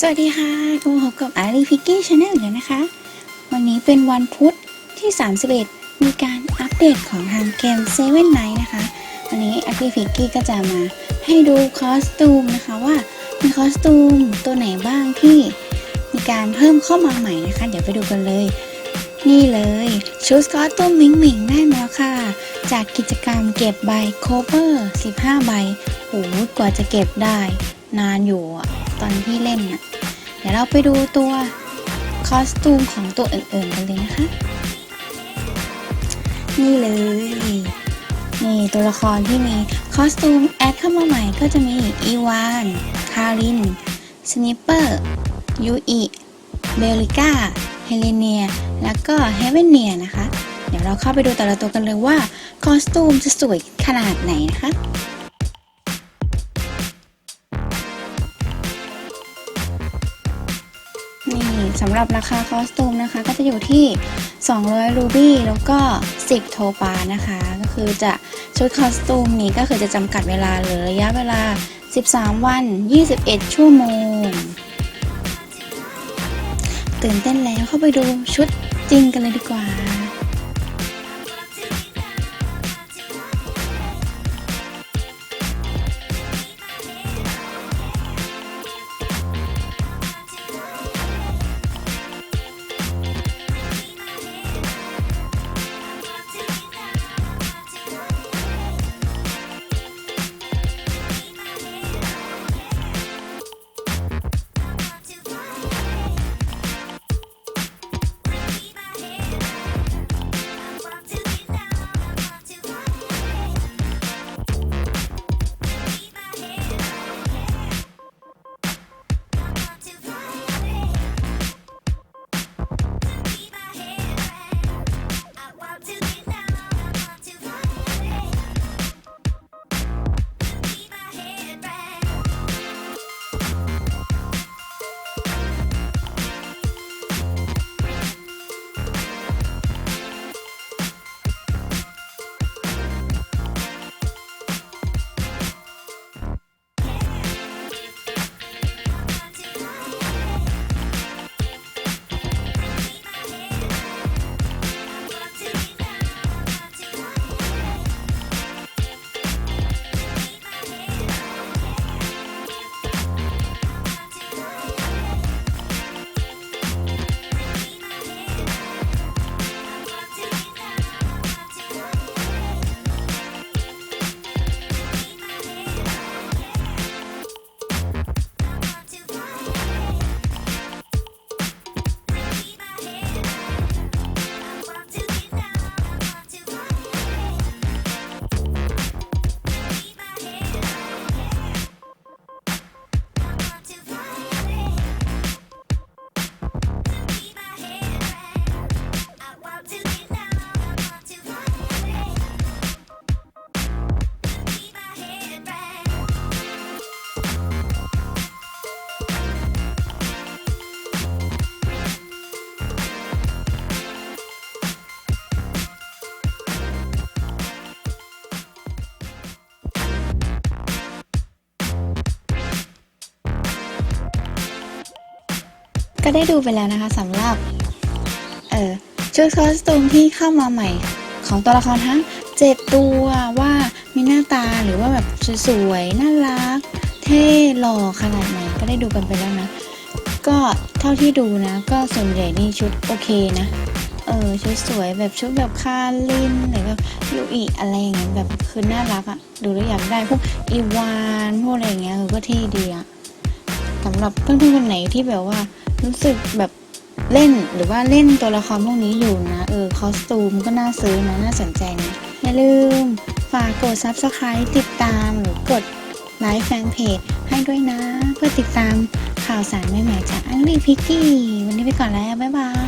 สวัสดีค่ะคุณพบกับอารีพิกกี้ชาแนลอยู่นะคะ วันนี้เป็นวันพุธที่ 31 มีการอัปเดตของทางเกม Seven Night นะคะ วันนี้อารีพิกกี้ก็จะมาให้ดูคอสตูมนะคะว่ามีคอสตูมตัวไหนบ้างที่มีการเพิ่มเข้ามาใหม่นะคะ เดี๋ยวไปดูกันเลย นี่เลยชุดคอสตูมมิงมิงได้มาแล้วค่ะ จากกิจกรรมเก็บใบโคเวอร์ 15 ใบโหกว่าจะเก็บได้ นานอยู่อะตอนที่เล่นน่ะเดี๋ยวเราไปดูตัวคอสตูมของตัวอื่นๆกันเลยนะคะ นี่เลย นี่ตัวละครที่มีคอสตูมแอดเข้ามาใหม่ก็จะมีอีวานคาริน สนิปเปอร์ ยูอิเบลิก้า เฮเลเนีย แล้วก็เฮเวนเนียนะคะ เดี๋ยวเราเข้าไปดูแต่ละตัวกันเลยว่าคอสตูมจะสวยขนาดไหนนะคะ สำหรับราคาคอสตูมนะคะ ก็จะอยู่ที่ 200 รูบี้แล้วก็ 10 โทปานะคะ ก็คือจะชุดคอสตูมนี้ก็คือจะจำกัดเวลาหรือระยะเวลา 13 วัน 21 ชั่วโมง ตื่นเต้นแล้วเข้าไปดูชุดจริงกันเลยดีกว่า ก็ได้ดูไปแล้วนะคะสำหรับเอ่อชุดคอสตูมที่เข้ามาใหม่ของตัวละครทั้งเจ็ดตัวว่ามีหน้าตาหรือว่าแบบสวยๆน่ารัก เท่หล่อขนาดไหนก็ได้ดูกันไปแล้วนะ ก็เท่าที่ดูนะ ก็ส่วนใหญ่นี่ชุดโอเคนะเออชุดสวยแบบชุดแบบคารินหรือแบบยูอิอะไรอย่างเงี้ยแบบคือน่ารักอะดูแล้วอยากได้พวกอีวานพวกอะไรอย่างเงี้ยเออก็เท่ดีอะสำหรับเพื่อนๆคนไหนที่แบบว่า รู้สึกแบบเล่นหรือว่าเล่นตัวละครพวกนี้อยู่นะ เออคอสตูมก็น่าซื้อนะ น่าสนใจนะอย่าลืม ฝากกด Subscribe ติดตามหรือกดไลค์แฟนเพจให้ด้วยนะ เพื่อติดตามข่าวสารใหม่ๆจากอังลีพิกกี้ วันนี้ไปก่อนแล้ว บ๊ายบาย